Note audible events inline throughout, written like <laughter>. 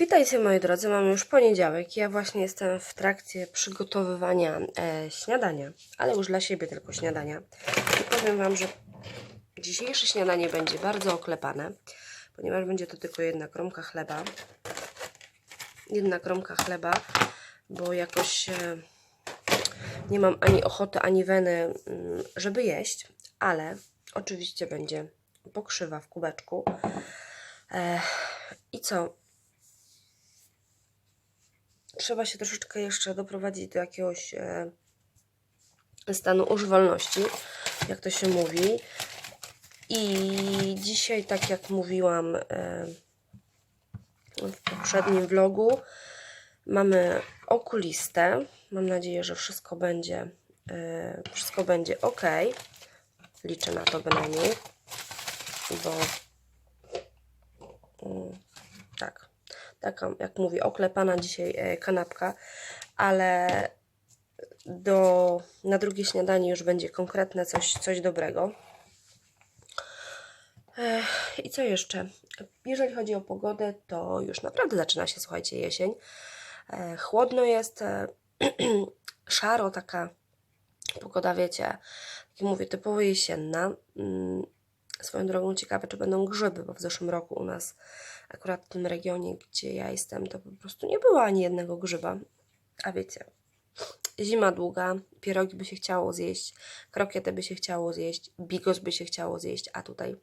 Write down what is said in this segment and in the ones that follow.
Witajcie moi drodzy, mamy już poniedziałek. Ja właśnie jestem w trakcie przygotowywania e, śniadania, ale już dla siebie tylko śniadania. I powiem Wam, że dzisiejsze śniadanie będzie bardzo oklepane, ponieważ będzie to tylko jedna kromka chleba. Jedna kromka chleba, bo jakoś e, nie mam ani ochoty, ani weny, mm, żeby jeść, ale oczywiście będzie pokrzywa w kubeczku. E, I co? Trzeba się troszeczkę jeszcze doprowadzić do jakiegoś e, stanu używalności, jak to się mówi. I dzisiaj, tak jak mówiłam e, w poprzednim vlogu, mamy okulistę. Mam nadzieję, że wszystko będzie, e, wszystko będzie ok. Liczę na to bynajmniej, bo mm, tak, taka, jak mówię, oklepana dzisiaj e, kanapka, ale do, na drugie śniadanie już będzie konkretne coś, coś dobrego. I co jeszcze? Jeżeli chodzi o pogodę, to już naprawdę zaczyna się, słuchajcie, jesień. E, chłodno jest, e, <clears throat> szaro, taka pogoda, wiecie, jak mówię, typowo jesienna. Swoją drogą ciekawe, czy będą grzyby, bo w zeszłym roku u nas, akurat w tym regionie, gdzie ja jestem, to po prostu nie było ani jednego grzyba. A wiecie, zima długa, pierogi by się chciało zjeść, krokiety by się chciało zjeść, bigos by się chciało zjeść, a tutaj,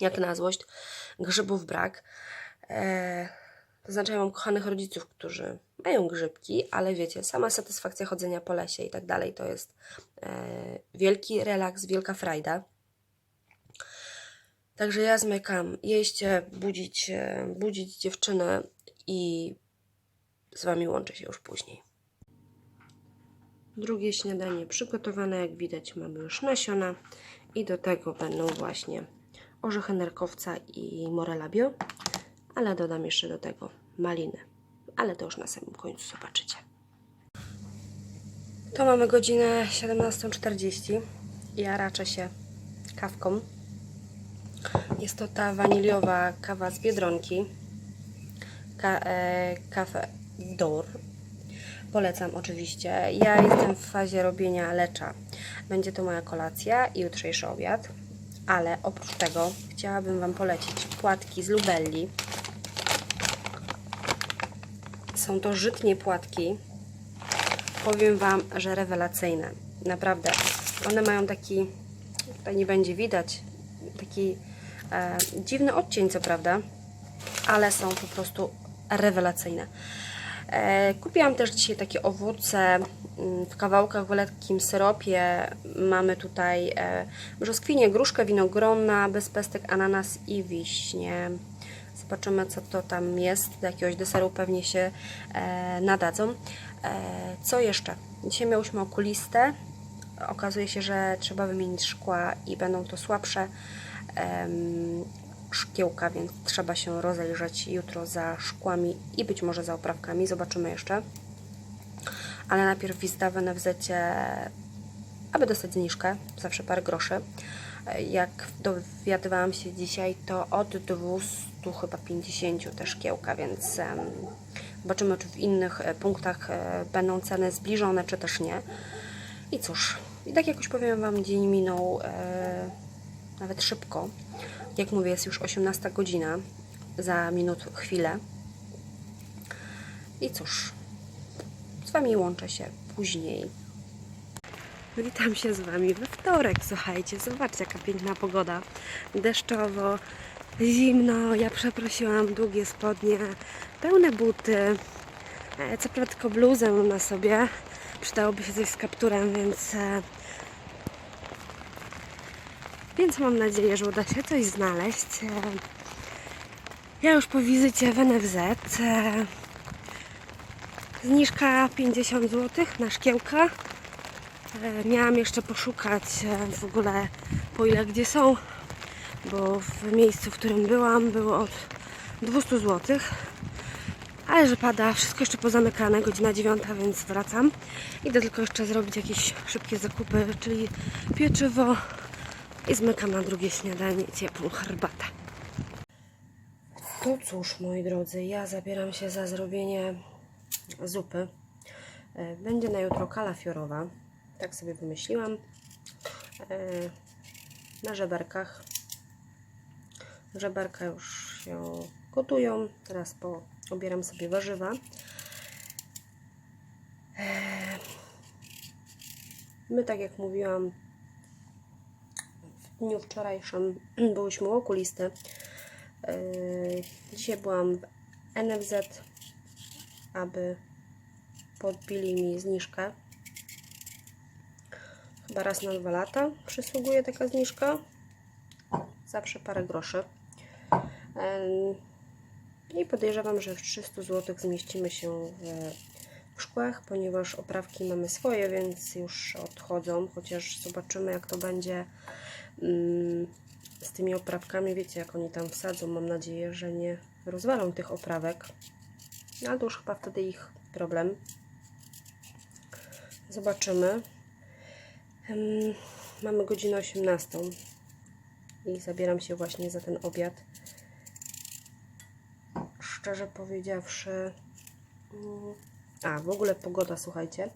jak na złość, grzybów brak. Eee, to znaczy, ja mam kochanych rodziców, którzy mają grzybki, ale wiecie, sama satysfakcja chodzenia po lesie i tak dalej to jest e, wielki relaks, wielka frajda. Także ja zmykam jeść, budzić, e, budzić dziewczynę i z Wami łączę się już później. Drugie śniadanie przygotowane, jak widać mamy już nasiona i do tego będą właśnie orzechy nerkowca i morela bio, ale dodam jeszcze do tego maliny, ale to już na samym końcu zobaczycie. To mamy godzinę 17.40 ja raczę się kawką. Jest to ta waniliowa kawa z Biedronki. Ka, e, Cafe Dor. Polecam oczywiście. Ja jestem w fazie robienia lecza. Będzie to moja kolacja i jutrzejszy obiad. Ale oprócz tego chciałabym Wam polecić płatki z Lubelli. Są to żytnie płatki. Powiem Wam, że rewelacyjne. Naprawdę. One mają taki, tutaj nie będzie widać, taki e, dziwny odcień, co prawda, ale są po prostu rewelacyjne. E, kupiłam też dzisiaj takie owoce mm, w kawałkach w lekkim syropie. Mamy tutaj e, brzoskwinie, gruszkę, winogrona, bez pestek, ananas i wiśnie. Zobaczymy, co to tam jest. Do jakiegoś deseru pewnie się e, nadadzą. E, co jeszcze? Dzisiaj miałyśmy okulistę. Okazuje się, że trzeba wymienić szkła i będą to słabsze szkiełka, więc trzeba się rozejrzeć jutro za szkłami i być może za oprawkami. Zobaczymy jeszcze. Ale najpierw wizyta w NFZ, aby dostać zniżkę, zawsze parę groszy. Jak dowiadywałam się dzisiaj, to od 200 chyba 50 te szkiełka, więc zobaczymy, czy w innych e, punktach e, będą ceny zbliżone, czy też nie. I cóż, i tak jakoś powiem Wam, dzień minął e, nawet szybko. Jak mówię, jest już 18 godzina, za minut chwilę. I cóż, z Wami łączę się później. Witam się z Wami we wtorek, słuchajcie, zobaczcie jaka piękna pogoda. Deszczowo, zimno, ja przeprosiłam długie spodnie, pełne buty, e, co prawda tylko bluzę mam na sobie, przydałoby się coś z kapturem, więc e, więc mam nadzieję, że uda się coś znaleźć. Ja już po wizycie w NFZ e, zniżka 50 zł na szkiełka. E, Miałam jeszcze poszukać e, w ogóle po ile gdzie są, bo w miejscu, w którym byłam było od 200 zł. Ale że pada, wszystko jeszcze pozamykane, godzina 9, więc wracam. Idę tylko jeszcze zrobić jakieś szybkie zakupy, czyli pieczywo i zmykam na drugie śniadanie i ciepłą herbatę. To cóż, moi drodzy, ja zabieram się za zrobienie zupy. E, Będzie na jutro kala fiorowa. Tak sobie wymyśliłam. E, Na żeberkach. Żeberka już się gotują. Teraz po, obieram sobie warzywa. E, My, tak jak mówiłam, dniu wczorajszym <clears throat> byłyśmy u okulisty. Yy, Dzisiaj byłam w NFZ, aby podbili mi zniżkę. Chyba raz na dwa lata przysługuje taka zniżka. Zawsze parę groszy. Yy, I podejrzewam, że w 300 zł zmieścimy się w, w szkłach, ponieważ oprawki mamy swoje, więc już odchodzą. Chociaż zobaczymy, jak to będzie. Mm, z tymi oprawkami, wiecie, jak oni tam wsadzą. Mam nadzieję, że nie rozwalą tych oprawek. No, ale to już chyba wtedy ich problem. Zobaczymy. Mamy godzinę 18 i zabieram się właśnie za ten obiad. Szczerze powiedziawszy, mm, a w ogóle pogoda, słuchajcie,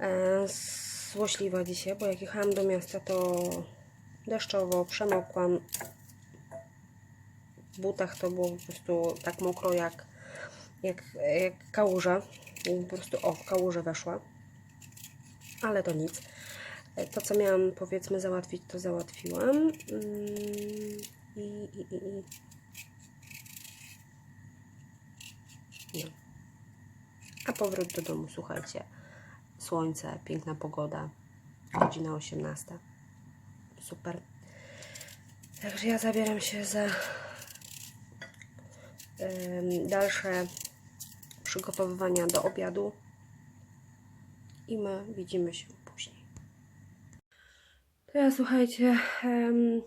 e, złośliwa dzisiaj, bo jak jechałam do miasta, to deszczowo, przemokłam. W butach to było po prostu tak mokro jak, jak, jak kałuża. Po prostu o, w kałużę weszła. Ale to nic. To, co miałam powiedzmy załatwić, to załatwiłam. Mm, I, i, i, i. A powrót do domu, słuchajcie. Słońce, piękna pogoda. Godzina 18 super. Także ja zabieram się za dalsze przygotowywania do obiadu i my widzimy się później. To ja słuchajcie, em,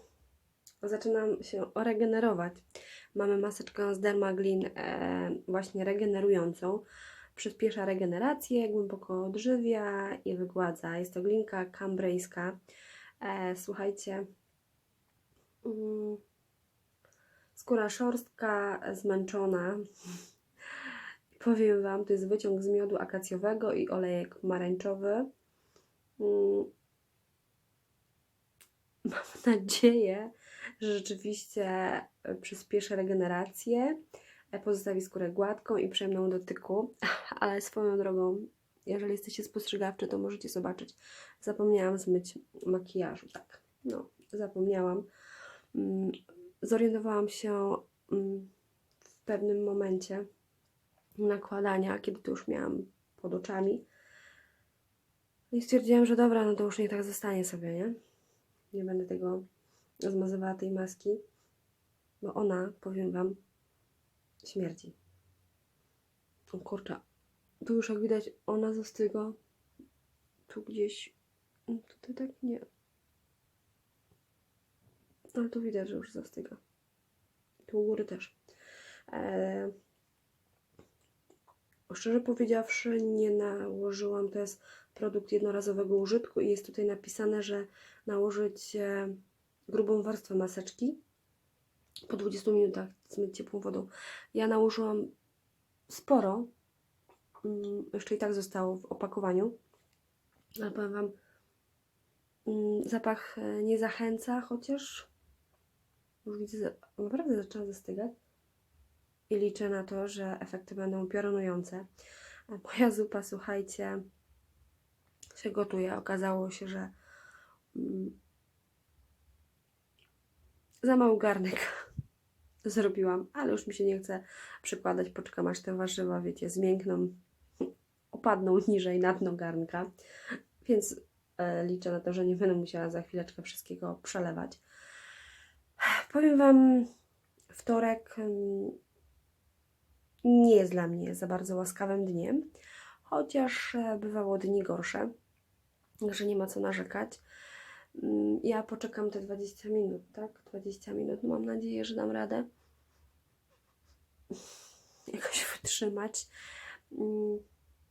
zaczynam się regenerować. Mamy maseczkę z Dermaglin e, właśnie regenerującą. Przyspiesza regenerację, głęboko odżywia i wygładza. Jest to glinka kambrejska. E, słuchajcie, mm, skóra szorstka, zmęczona. <laughs> Powiem Wam, to jest wyciąg z miodu akacjowego i olejek pomarańczowy. Mm, <laughs> Mam nadzieję, że rzeczywiście przyspieszy regenerację, pozostawi skórę gładką i przyjemną do dotyku, <laughs> ale swoją drogą, jeżeli jesteście spostrzegawczy, to możecie zobaczyć. Zapomniałam zmyć makijażu, tak, no, zapomniałam. Mm, Zorientowałam się mm, w pewnym momencie nakładania, kiedy to już miałam pod oczami. I stwierdziłam, że dobra, no to już niech tak zostanie sobie, nie? Nie będę tego zmazywała tej maski, bo ona, powiem Wam, śmierdzi. O kurczę, tu już jak widać ona zastyga. Tu gdzieś, no tutaj tak nie. Ale tu widać, że już zastyga. Tu u góry też. Eee, szczerze powiedziawszy, nie nałożyłam. To jest produkt jednorazowego użytku i jest tutaj napisane, że nałożyć e, grubą warstwę maseczki po 20 minutach zmyć ciepłą wodą. Ja nałożyłam sporo. Mm, Jeszcze i tak zostało w opakowaniu. Ale powiem Wam, mm, zapach e, nie zachęca, chociaż już widzę, naprawdę zaczęła zastygać. I liczę na to, że efekty będą piorunujące. Moja zupa, słuchajcie, się gotuje. Okazało się, że mm, za mały garnek zrobiłam, ale już mi się nie chce przykładać. Poczekam aż te warzywa, wiecie, zmiękną, <laughs> opadną niżej na dno garnka. Więc e, liczę na to, że nie będę musiała za chwileczkę wszystkiego przelewać. Powiem Wam, wtorek mm, nie jest dla mnie za bardzo łaskawym dniem, chociaż e, bywało dni gorsze, także nie ma co narzekać. Mm, Ja poczekam te 20 minut, tak? 20 minut. Mam nadzieję, że dam radę jakoś wytrzymać. Mm,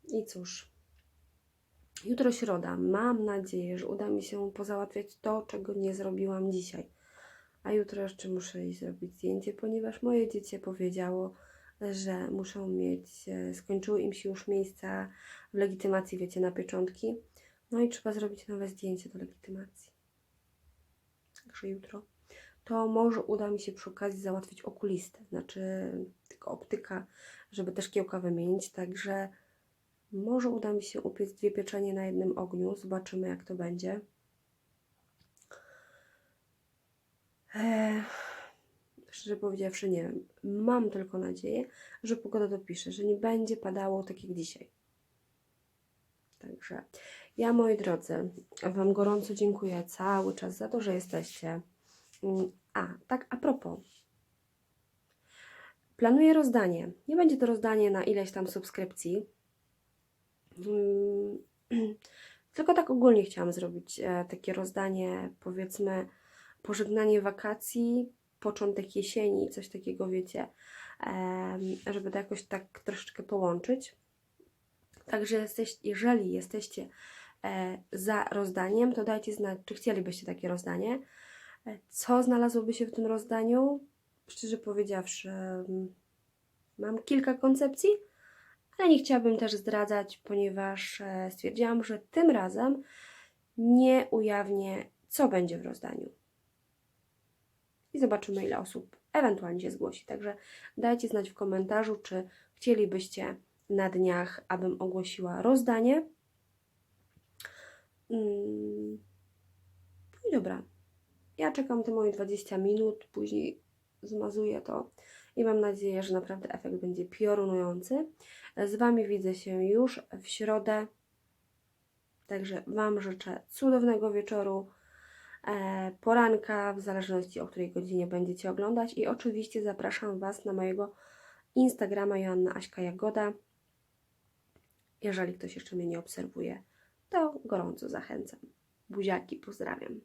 I cóż, jutro środa. Mam nadzieję, że uda mi się pozałatwiać to, czego nie zrobiłam dzisiaj. A jutro jeszcze muszę iść zrobić zdjęcie, ponieważ moje dziecię powiedziało, że muszą mieć, e, skończyły im się już miejsca w legitymacji, wiecie, na pieczątki. No i trzeba zrobić nowe zdjęcie do legitymacji. Także jutro. To może uda mi się przy okazji załatwić okulistę, znaczy tylko optyka, żeby te szkiełka wymienić. Także może uda mi się upiec dwie pieczenie na jednym ogniu. Zobaczymy, jak to będzie. Eee, szczerze powiedziawszy, nie wiem. Mam tylko nadzieję, że pogoda dopisze, że nie będzie padało tak jak dzisiaj. Także ja, moi drodzy, Wam gorąco dziękuję cały czas za to, że jesteście. A, tak, a propos. Planuję rozdanie. Nie będzie to rozdanie na ileś tam subskrypcji. Mm, <clears throat> Tylko tak ogólnie chciałam zrobić e, takie rozdanie, powiedzmy, pożegnanie wakacji, początek jesieni, coś takiego, wiecie, żeby to jakoś tak troszeczkę połączyć. Także jesteś, jeżeli jesteście e, za rozdaniem, to dajcie znać, czy chcielibyście takie rozdanie. E, Co znalazłoby się w tym rozdaniu? Szczerze powiedziawszy, mm, mam kilka koncepcji, ale nie chciałabym też zdradzać, ponieważ e, stwierdziłam, że tym razem nie ujawnię, co będzie w rozdaniu. I zobaczymy, ile osób ewentualnie się zgłosi. Także dajcie znać w komentarzu, czy chcielibyście na dniach, abym ogłosiła rozdanie. Mm. No i dobra. Ja czekam te moje 20 minut, później zmazuję to i mam nadzieję, że naprawdę efekt będzie piorunujący. Z Wami widzę się już w środę. Także Wam życzę cudownego wieczoru, e, poranka, w zależności o której godzinie będziecie oglądać. I oczywiście zapraszam Was na mojego Instagrama Joanna Aśka Jagoda. Jeżeli ktoś jeszcze mnie nie obserwuje, to gorąco zachęcam. Buziaki, pozdrawiam.